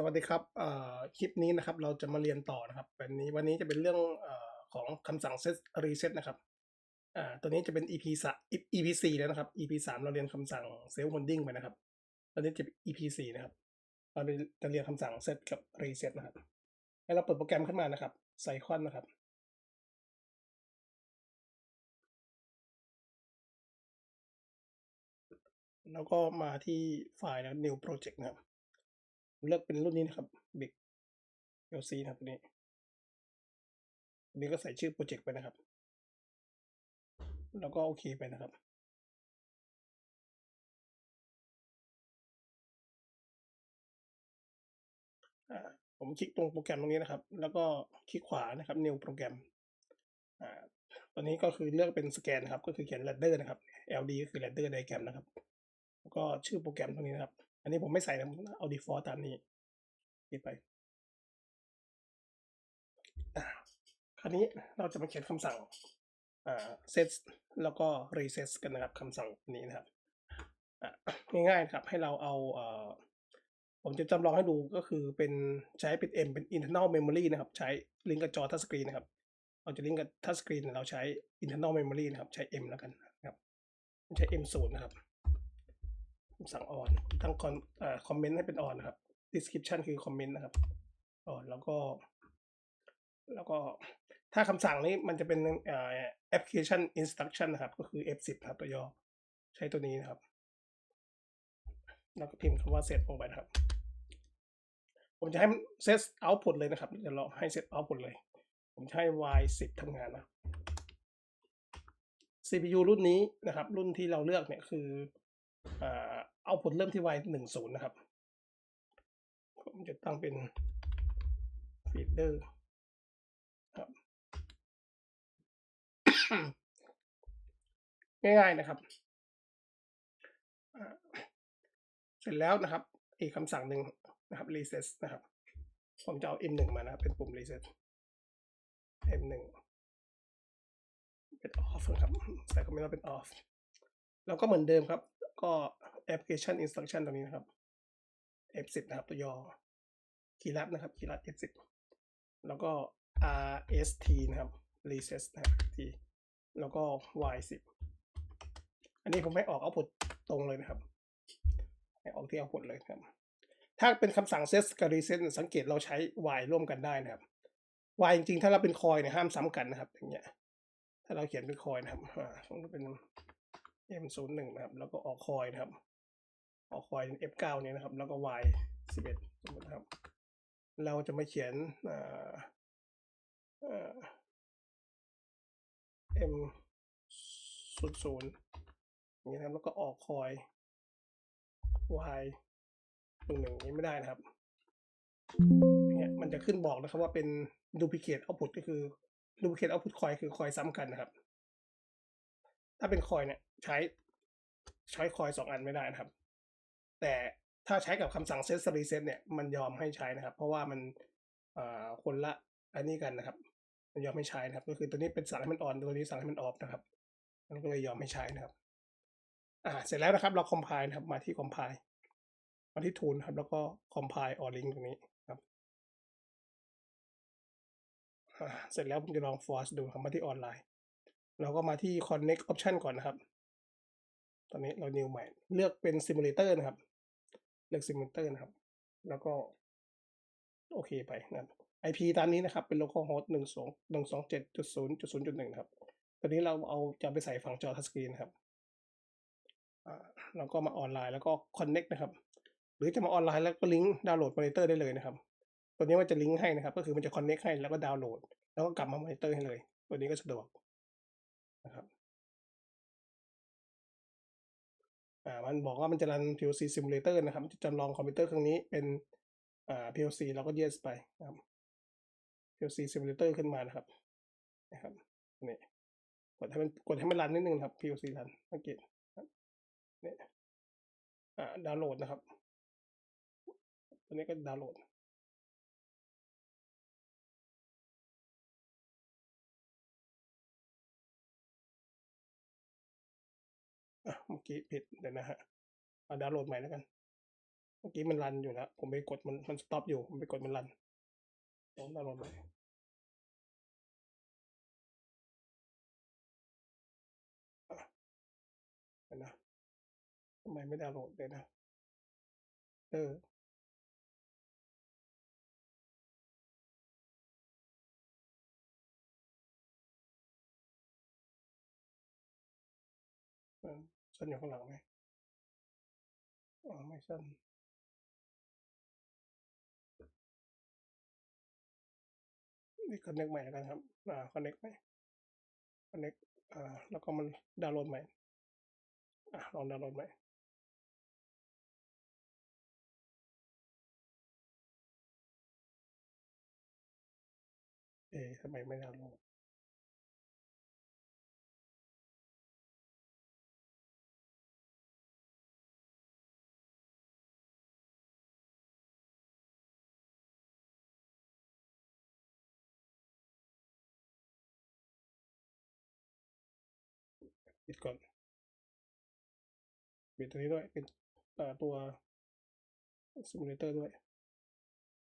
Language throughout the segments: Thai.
สวัสดีครับคลิปนี้นะครับเราจะมาเรียนต่อนะครับวันนี้วันนี้จะเป็นเรื่องอของคำสั่ง set reset นะครับตัวนี้จะเป็น EP ส EP สี่แล้วนะครับ EP สามเราเรียนคำสั่ง self holding ไปนะครับตอนนี้จะเป็น EP สี่นะครับเราจะเรียนคำสั่ง set กับ reset นะครับให้เราเปิดโปรแกรมขึ้นมานะครับไซคอนนะครับ แล้วก็มาที่ไฟล์นะ new project นะครับ เลือกเป็นรุ่นนี้นะครับ Big LC นะครับตัวนี้อันนี้ก็ใส่ชื่อโปรเจกต์ไปนะครับ แล้วก็โอเคไปนะครับ ผมคลิกตรงโปรแกรมตรงนี้นะครับ แล้วก็คลิกขวานะครับ new โปรแกรมอ่าตอนนี้ก็คือเลือกเป็นสแกนนะครับ ก็คือเขียน ladder นะครับ LD ก็คือ ladder diagram นะครับ แล้วก็ชื่อโปรแกรมตรงนี้นะครับ อันนี้ผมไม่ใส่นะเอา default ตามนี้คลิกไปอ่าคราวนี้เราจะมาเขียนคำสั่งอ่า set แล้วก็ reset กันนะครับคำสั่งนี้นะครับง่ายๆครับให้เราเอาเออผมจะจำลองให้ดูก็คือเป็นใช้เป็น M เป็น internal memory นะครับ ใช้ลิงก์กับจอ touch screen นะครับเราจะลิงก์กับ touch screen เราใช้ internal memory นะครับ ใช้ M แล้วกันนะครับ ใช้ M ศูนย์นะครับ คำสั่ง on ตั้งคอนเอ่อ comment ให้เป็น on นนะครับ description คือ comment นะครับ on แล้วก็ แล้วก็ถ้าคำสั่งนี้มันจะเป็นเอ่อ application instruction นะครับ ก็คือ F10 ครับตัวย่อใช้ตัวนี้นะครับ แล้วก็พิมพ์คำว่า set ลงไปนะครับ ผมจะให้ set output เลยนะครับเดี๋ยวเราให้ set output เลย ผมให้ y10 ทำงานนะ CPU รุ่นนี้นะครับ รุ่นที่เราเลือกเนี่ยคือ เอ่อ output เริ่มที่ y10 นะครับ ผมจะตั้งเป็น feeder ครับง่ายๆนะครับ เสร็จแล้วนะครับ อีกคำสั่งหนึ่งนะครับ reset นะครับ ผมจะเอา m1 มานะครับ เป็นปุ่ม reset m1 เป็น off นะครับใส่คอมเมนต์ว่าเป็น off แล้วก็เหมือนเดิมครับ ก็ application instruction ตรงนี้นะครับ f10 นะครับ ตัวย่อคีย์ลัดนะครับคีย์ลัด f10 แล้วก็ rst นะครับ reset นะครับ t แล้วก็ y10 อันนี้ผมให้ออกเอาผลตรงเลยนะครับให้ออกที่เอาผลเลยครับ ถ้าเป็นคำสั่ง set กับ reset สังเกตเราใช้ y ร่วมกันได้นะครับ y จริงๆ ถ้าเราเป็นคอยเนี่ยห้ามซ้ำกันนะครับอย่างเงี้ยถ้าเราเขียนเป็นคอยนะครับอ่าต้องเป็น m01 นะครับ แล้วก็ออกคอยนะครับ ออกคอย f9 เนี่ยนะครับ แล้วก็ y11 สมมตินะครับ เราจะมาเขียนอ่าอ่า m ศูนย์ศูนย์อย่างนี้นะครับ แล้วก็ออกคอย y หนึ่งหนึ่งนี้ไม่ได้นะครับเงี้ยมันจะขึ้นบอกนะครับว่าเป็น duplicate output ก็คือ duplicate output คอยคือคอยซ้ำกันนะครับ ถ้าเป็นคอยเนี่ยใช้ใช้คอยสองอันไม่ได้นะครับ แต่ถ้าใช้กับคำสั่ง set reset เนี่ยมันยอมให้ใช้นะครับ เพราะว่ามันอ่าคนละอันนี้กันนะครับ มันยอมไม่ใช้นะครับ ก็คือตัวนี้เป็นสั่งให้มันออนตัวนี้สั่งให้มันออฟนะครับ มันก็เลยยอมไม่ใช้นะครับ อ่าเสร็จแล้วนะครับเรา compile นะครับมาที่ compile มาที่ tool ครับ แล้วก็ compile or link ตรงนี้ครับอ่าเสร็จแล้วผมจะลอง force ดูครับมาที่ออนไลน์ เราก็มาที่ connect option ก่อนนะครับ ตอนนี้เรา new ใหม่ เลือกเป็น simulator นะครับ เลือก simulator นะครับ แล้วก็โอเคไปนะ IP ตามนี้นะครับ เป็น localhost หนึ่งสองหนึ่งสองเจ็ดจุดศูนย์จุดศูนย์จุดหนึ่งครับ ตอนนี้เราเอาจะไปใส่ฝั่งจอทัชสกรีนนะครับอ่าแล้วก็มาออนไลน์แล้วก็ connect นะครับ หรือจะมาออนไลน์แล้วก็ลิงก์ดาวน์โหลดมอนิเตอร์ได้เลยนะครับ ตัวนี้มันจะลิงก์ให้นะครับ ก็คือมันจะ connect ให้แล้วก็ดาวน์โหลด แล้วก็กลับมามอนิเตอร์ให้เลย ตัวนี้ก็สะดวก นะครับอ่ามันบอกว่ามันจะรัน PLC simulator นะครับมันจะจำลองคอมพิวเตอร์เครื่องนี้เป็นอ่า PLC เราก็ yes ไปนะครับ PLC simulator ขึ้นมานะครับนะครับนี่กดให้มันกดให้มันรันนิดนึงครับ PLC รันสังเกตคนี่อ่าดาวน์โหลดนะครับ ตัวนี้ก็ดาวน์โหลด เมื่อกี้ผิดเดี๋ยวนะฮะเอาดาวน์โหลดใหม่แล้วกัน เมื่อกี้มันรันอยู่แล้วผมไปกดมันมันสต็อปอยู่ ผมไปกดมันรันผมดาวน์โหลดใหม่เดี๋ยวนะทำไมไม่ดาวน์โหลดเลยนะ เออ มันซ่อนอยู่ข้างหลังไหมอ๋อไม่ซ่อนนี่คอนเน็กใหม่แล้วกันครับ อ่าคอนเน็กไหมคอนเน็กอ่า แล้วก็มันดาวน์โหลดใหม่ อะลองดาวน์โหลดใหม่เอ๊ะทำไมไม่ดาวน์โหลด ปิดก่อนปิดตัวนี้ด้วยปิดต่อตัวซิมูเลเตอร์ด้วย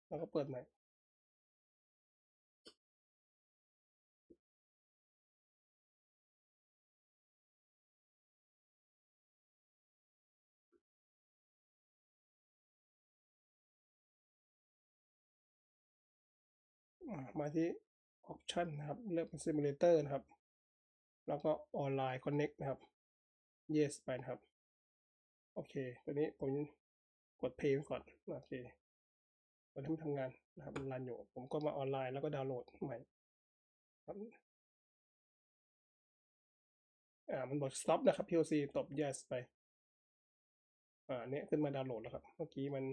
แล้วก็เปิดใหม่มาที่ option นะครับ เลือกเป็น simulator นะครับ แล้วก็ออนไลน์ connect นะครับ yes ไปนะครับ โอเคตัวนี้ผมกด play ก่อน โอเคกดให้มันทำงานนะครับมันรันอยู่ ผมก็มาออนไลน์แล้วก็ดาวน์โหลดใหม่ครับอ่า มันบอก stop นะครับ POC ตบ yes ไป อ่า เนี่ยขึ้นมาดาวน์โหลดแล้วครับ เมื่อกี้มัน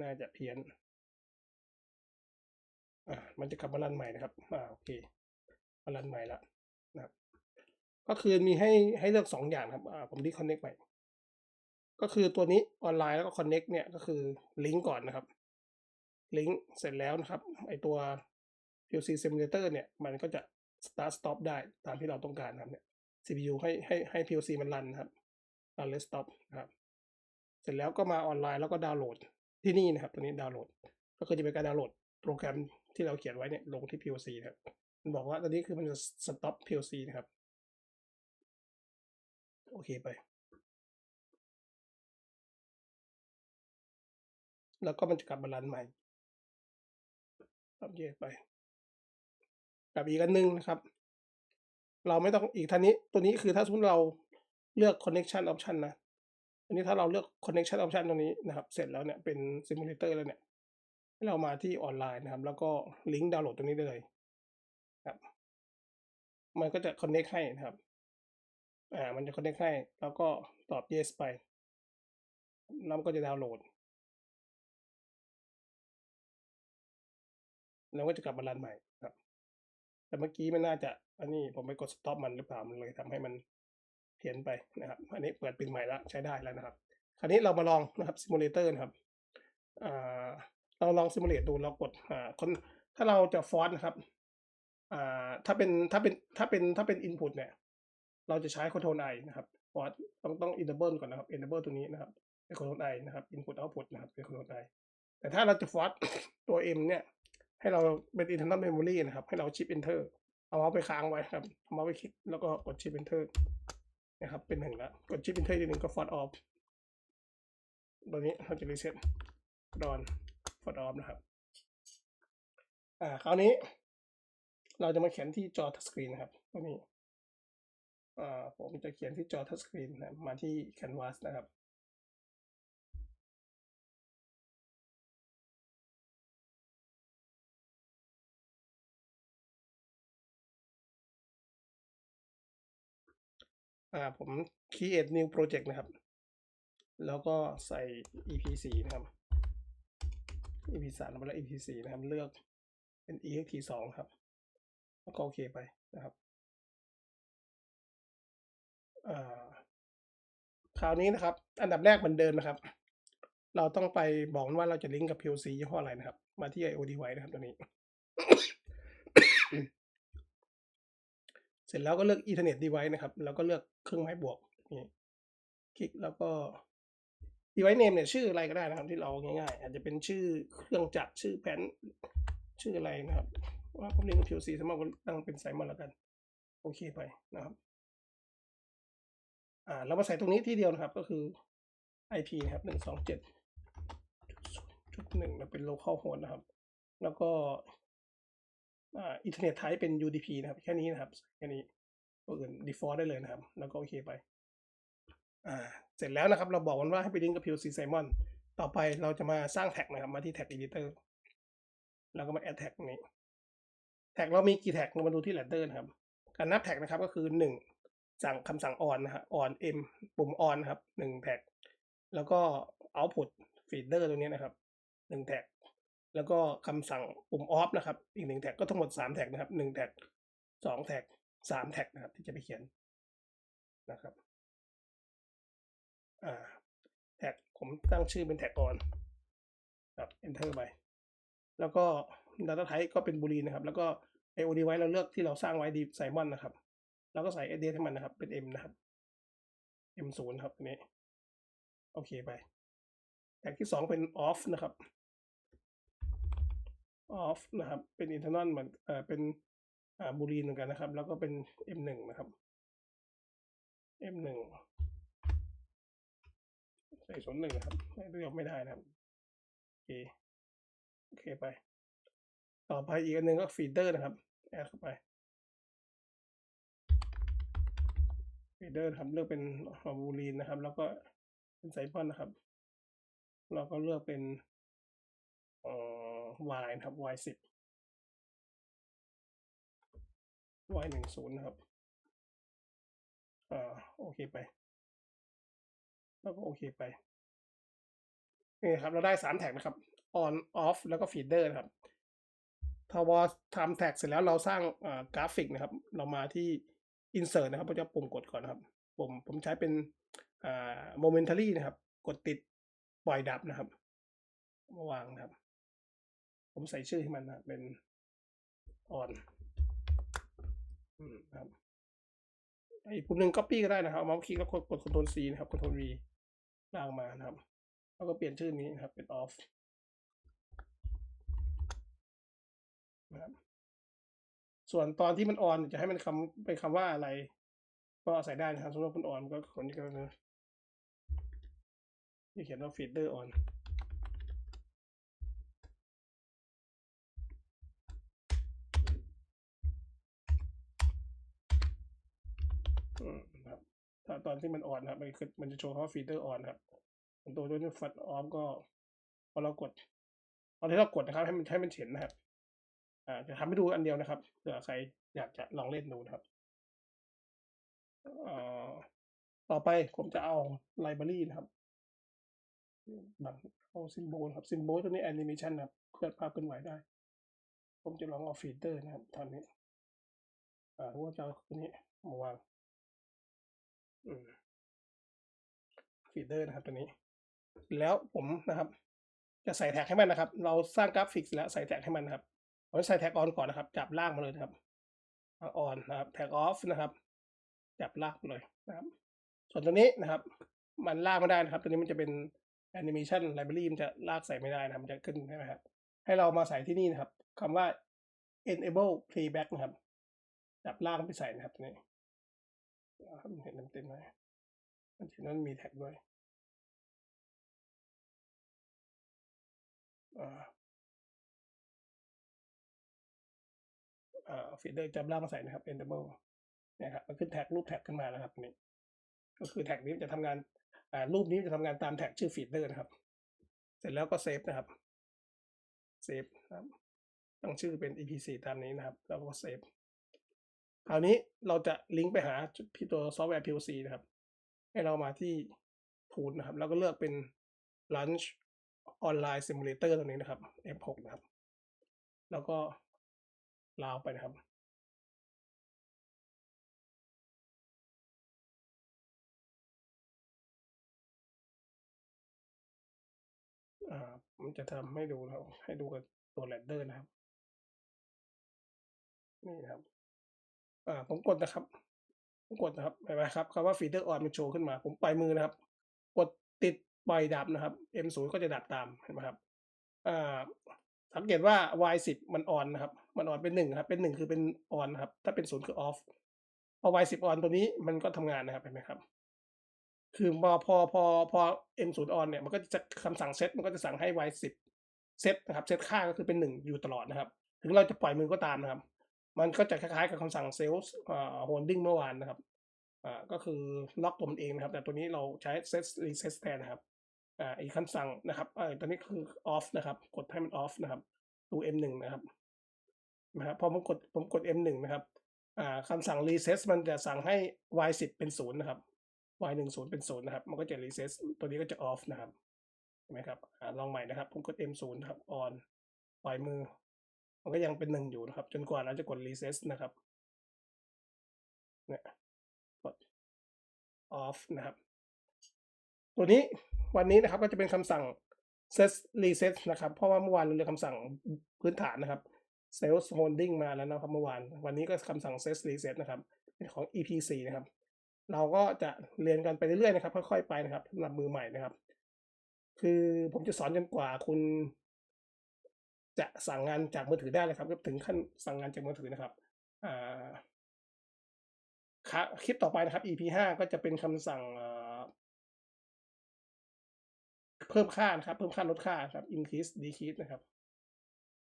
น่าจะเพี้ยน อ่า มันจะกลับมารันใหม่นะครับ อ่า โอเคมารันใหม่ละนะครับ ก็คือมีให้ให้เลือกสองอย่างครับผมที่ connect ใหม่ก็คือตัวนี้ออนไลน์แล้วก็ connect เนี่ยก็คือลิงก์ก่อนนะครับ ลิงก์เสร็จแล้วนะครับไอตัว PLC simulator เนี่ยมันก็จะ start stop ได้ตามที่เราต้องการนะครับเนี่ย CPU ให้ให้ให้ PLC มันรันนะครับ run let stop นะครับ เสร็จแล้วก็มาออนไลน์แล้วก็ดาวน์โหลดที่นี่นะครับ ตัวนี้ดาวน์โหลด ก็คือจะเป็นการดาวน์โหลดโปรแกรมที่เราเขียนไว้เนี่ยลงที่ PLC นะครับ มันบอกว่าตอนนี้คือมันจะ stop PLC นะครับ โอเคไป แล้วก็มันจะกลับมารันใหม่ครับเยไป กับอีกอันหนึงนะครับ เราไม่ต้องอีกท่านี้ ตัวนี้คือถ้าสมมติเราเลือก connection option นะอันนี้ถ้าเราเลือก connection option ตรงนี้นะครับ เสร็จแล้วเนี่ยเป็น simulator แล้วเนี่ยให้เรามาที่ออนไลน์นะครับ แล้วก็ลิงก์ดาวน์โหลดตรงนี้ได้เลยครับ มันก็จะ connect ให้นะครับ อ่ามันจะ connect ให้แล้วก็ตอบ yes ไปแล้วมันก็จะดาวน์โหลด แล้วก็จะกลับมารันใหม่ครับ แต่เมื่อกี้มันน่าจะอันนี้ผมไปกด stop มันหรือเปล่ามันเลยทำให้มันเพี้ยนไปนะครับ อันนี้เปิดปินใหม่แล้วใช้ได้แล้วนะครับ คราวนี้เรามาลองนะครับ simulator นะครับอ่าเราลอง simulate ดูเรากดอ่าคนถ้าเราจะฟอนต์นะครับอ่าถ้าเป็นถ้าเป็นถ้าเป็นถ้าเป็น input เนี่ย เราจะใช้ control i นะครับฟอนต์ต้องต้อง enable ก่อนนะครับ enable ตัวนี้นะครับเป็น control i นะครับ input output นะครับเป็น control i แต่ถ้าเราจะฟอนต์ตัว m เนี่ยให้เราเป็น internal memory นะครับ ให้เราชิป enter เอาเมาส์ไปค้างไว้ครับเอาเมาส์ไปคลิกแล้วก็กดชิป enter นะครับเป็นหนึ่งแล้วกดชิป enter ทีหนึ่งก็ font off ตัวนี้เราจะ reset ดอน font off นะครับอ่าคราวนี้เราจะมาเขียนที่จอ touch screen นะครับตัวนี้ ผมจะเขียนที่จอ touch screen นะมาที่ canvas นะครับอ่าผม create new project นะครับ แล้วก็ใส่ EP 4นะครับ EP 3แล้ว EP 4นะครับ เลือกเป็น ext 2ครับ แล้วก็โอเคไปนะครับ คราวนี้นะครับ อันดับแรกเหมือนเดิมนะครับ เราต้องไปบอกว่าเราจะลิงก์กับ PLC ยี่ห้ออะไรนะครับ มาที่ IO device นะครับตัวนี้ เสร็จแล้วก็เลือก Ethernet device นะครับ แล้วก็เลือกเครื่องไม้บวกนี่คลิกแล้วก็ device name เนี่ยชื่ออะไรก็ได้นะครับ ที่เราง่ายๆ อาจจะเป็นชื่อเครื่องจักรชื่อแผ่นชื่ออะไรนะครับ ว่าผมเรียน PLC สมมติตั้งเป็นไซมอนแล้วกัน โอเคไปนะครับ อ่าเรามาใส่ตรงนี้ที่เดียวนะครับ ก็คือ IP นะครับหนึ่งสองเจ็ดจุดหนึ่งเป็น local host นะครับ แล้วก็อ่าอินเทอร์เน็ตไทป์เป็น UDP นะครับ แค่นี้นะครับแค่นี้ตัวอื่น default ได้เลยนะครับ แล้วก็โอเคไปอ่าเสร็จแล้วนะครับ เราบอกมันว่าให้ไปลิงก์กับ PLC Simon ต่อไปเราจะมาสร้างแท็กนะครับ มาที่แท็ก editor แล้วก็มา add แท็กนี้ แท็กเรามีกี่แท็กเรามาดูที่ ladder นะครับ การนับแท็กนะครับก็คือหนึ่ง สั่งคำสั่ง on นนะฮะ on m ปุ่ม on นครับหนึ่งแท็กแล้วก็ output feeder ตัวนี้นะครับหนึ่งแท็กแล้วก็คำสั่งปุ่ม off นะครับ อีกหนึ่งแท็กก็ทั้งหมดสามแท็กนะครับหนึ่งแท็กสองแท็กสามแท็กนะครับ ที่จะไปเขียนนะครับอ่าแท็กผมตั้งชื่อเป็นแท็ก on ครับ enter ไป แล้วก็ data type ก็เป็นบูลีนะครับ แล้วก็ IOD ไว้เราเลือกที่เราสร้างไว้ดีไซมอนนะครับ แล้วก็ใส่ address ให้มันนะครับ เป็น m นะครับ m ศูนย์ครับนนี้ โอเคไปแท็กที่สองเป็น off นะครับ off นะครับ เป็น internal เหมือนเอ่อเป็นอ่าบูลีนเหมือนกันนะครับ แล้วก็เป็น m หนึ่งนะครับ m หนึ่งใส่ศูนย์หนึ่งนะครับไม่เลือกไม่ได้นะครับ โอเค โอเคไป ต่อไปอีกอันหนึ่งก็ฟีเดอร์นะครับ แอดเข้าไป เดอร์ครับเลือกเป็นบูลีนนะครับ แล้วก็เป็นไซพอนนะครับ เราก็เลือกเป็นเอ่อ y นะครับ y สิบ y หนึ่งศูนย์นะครับอ่าโอเคไป แล้วก็โอเคไปนี่ครับ เราได้สามแท็กนะครับ on off แล้วก็ feeder นะครับพอทำแท็กเสร็จแล้วเราสร้างกราฟิกนะครับ เรามาที่ insert นะครับเราจะปุ่มกดก่อนนะครับปุ่มผมใช้เป็น momentary นะครับ กดติดปล่อยดับนะครับมาวางนะครับ ผมใส่ชื่อให้มันนะเป็น on อืมครับอีกปุ่มหนึ่ง copy ก็ได้นะครับ เมาส์คลิกแล้วกดกด Ctrl C นะครับ Ctrl V ลากมานะครับ แล้วก็เปลี่ยนชื่อนี้นะครับเป็น off นะครับ ส่วนตอนที่มันออนจะให้มันคำเป็นคำว่าอะไร ก็ใส่ได้นะครับสมมติมันออนก็คนนี้ก็นะที่เขียนว่า feeder on อืมครับถ้าตอนที่มันออนครับ มันคือมันจะโชว์เขาฟีเดอร์ออนครับส่วนตัวตัวนี้ฟัดออฟก็พอเรากดตอนที่เรากดนะครับ ให้มันให้มันเห็นนะครับ อ่าจะทำให้ดูอันเดียวนะครับเผื่อใครอยากจะลองเล่นดูนะครับอ่าต่อไปผมจะเอาไลบรารีนะครับบังเอาซิมโบลครับซิมโบลตัวนี้แอนิเมชันนะครับเคลื่อนภาพเคลื่อนไหวได้ ผมจะลองเอาฟีเดอร์นะครับตอนนี้อ่าว่าจะเอาตัวนี้มาวางฟีเดอร์นะครับตัวนี้ แล้วผมนะครับ จะใส่แท็กให้มันนะครับ เราสร้างกราฟิกแล้วใส่แท็กให้มันนะครับ ผมใส่แท็กออนก่อนนะครับ จับลางมาเลยนะครับออนนะครับแท็กออฟนะครับ จับลากเลยนะครับ ส่วนตัวนี้นะครับ มันลากไม่ได้นะครับ ตัวนี้มันจะเป็นแอนิเมชันไลบรารีมันจะลากใส่ไม่ได้นะครับมันจะขึ้นใช่ไหมครับให้เรามาใส่ที่นี่นะครับคำว่า enable playback นะครับ จับลากไปใส่นะครับตัวนี้เห็นเต็มๆไหมมันเห็นนั้นมีแท็กด้วยอ่า ฟีเดอร์จับล่ามาใส่นะครับ enable นะครับมันขึ้นแท็กรูปแท็กขึ้นมาแล้วครับนี่ก็คือแท็กนี้จะทำงานอ่ารูปนี้จะทำงานตามแท็กชื่อฟีเดอร์นะครับ เสร็จแล้วก็เซฟนะครับเซฟครับตั้งชื่อเป็น ep4 ตามนี้นะครับ แล้วก็เซฟคราวนี้เราจะลิงก์ไปหาพี่ตัวซอฟต์แวร์ PLC นะครับ ให้เรามาที่ Tool นะครับ แล้วก็เลือกเป็น Launch Online Simulator ตัวนี้นะครับ F6 นะครับ แล้วก็ ลาวไปนะครับอ่าผมจะทำให้ดูนะครับให้ดูกับตัวแรดเดอร์นะครับ นี่ครับ อ่า ผมกดนะครับ ผมกดนะครับเห็นไหมครับคำว่าฟีเดอร์ออนมันโชว์ขึ้นมา ผมปล่อยมือนะครับ กดติดปล่อยดับนะครับ M0 ก็จะดับตามเห็นไหมครับ อ่า สังเกตว่า Y10 มันออนนะครับ มันออนเป็นหนึ่งครับ เป็นหนึ่งคือเป็นออนครับ ถ้าเป็นศูนย์คือออฟพอ Y10 ออนตัวนี้มันก็ทำงานนะครับเห็นไหมครับ คือพอพอพอพอ M0 ออนเนี่ยมันก็จะคำสั่งเซตมันก็จะสั่งให้ Y10 เซตนะครับ เซตค่าก็คือเป็นหนึ่งอยู่ตลอดนะครับ ถึงเราจะปล่อยมือก็ตามนะครับ มันก็จะคล้ายๆกับคำสั่งเซลล์โฮลดิ้งเมื่อวานนะครับ อ่า ก็คือล็อกตัวมันเองนะครับ แต่ตัวนี้เราใช้ set reset แทนนะครับ อ่าอีกคำสั่งนะครับเออตัวนี้คือ off นะครับ กดให้มัน off นะครับดู M1 นะครับนะครับพอผมกดผมกด M1 นะครับอ่าคำสั่ง reset มันจะสั่งให้ Y10 เป็นศูนย์นะครับ Y10 เป็นศูนย์นะครับ มันก็จะ reset ตัวนี้ก็จะ off นะครับเห็นไหมครับอ่าลองใหม่นะครับ ผมกด M0 นะครับ on ปล่อยมือ มันก็ยังเป็นหนึ่งอยู่นะครับ จนกว่าเราจะกด reset นะครับเนี่ยกด off นะครับ ตัวนี้ วันนี้นะครับก็จะเป็นคำสั่ง set reset นะครับ เพราะว่าเมื่อวานเราเรียนคำสั่งพื้นฐานนะครับ sales holding มาแล้วนะครับเมื่อวาน วันนี้ก็คำสั่ง set reset นะครับ เป็นของ EP 4นะครับ เราก็จะเรียนกันไปเรื่อยๆนะครับ ค่อยๆไปนะครับสำหรับมือใหม่นะครับ คือผมจะสอนจนกว่าคุณ จะสั่งงานจากมือถือได้เลยครับก็ถึงขั้นสั่งงานจากมือถือนะครับอ่าครับคลิปต่อไปนะครับ EP ห้าก็จะเป็นคำสั่ง เพิ่มค่านะครับ เพิ่มค่าลดค่าครับ increase decrease นะครับ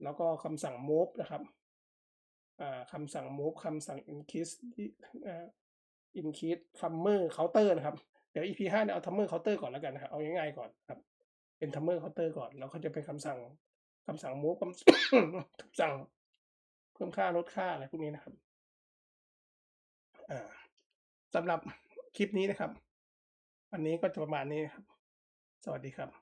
แล้วก็คำสั่ง move นะครับคำสั่ง move คำสั่ง increase อ่า increase timer counter นะครับ เดี๋ยว EP ห้าเนี่ยเอา timer counter ก่อนแล้วกันนะครับ เอาง่ายๆก่อนครับ เป็น timer counter ก่อน แล้วก็จะเป็นคำสั่งคำสั่ง move คำคำสั่ง เพิ่มค่าลดค่าอะไรพวกนี้นะครับอ่าสำหรับคลิปนี้นะครับวันนี้ก็จะประมาณนี้ครับ สวัสดีครับ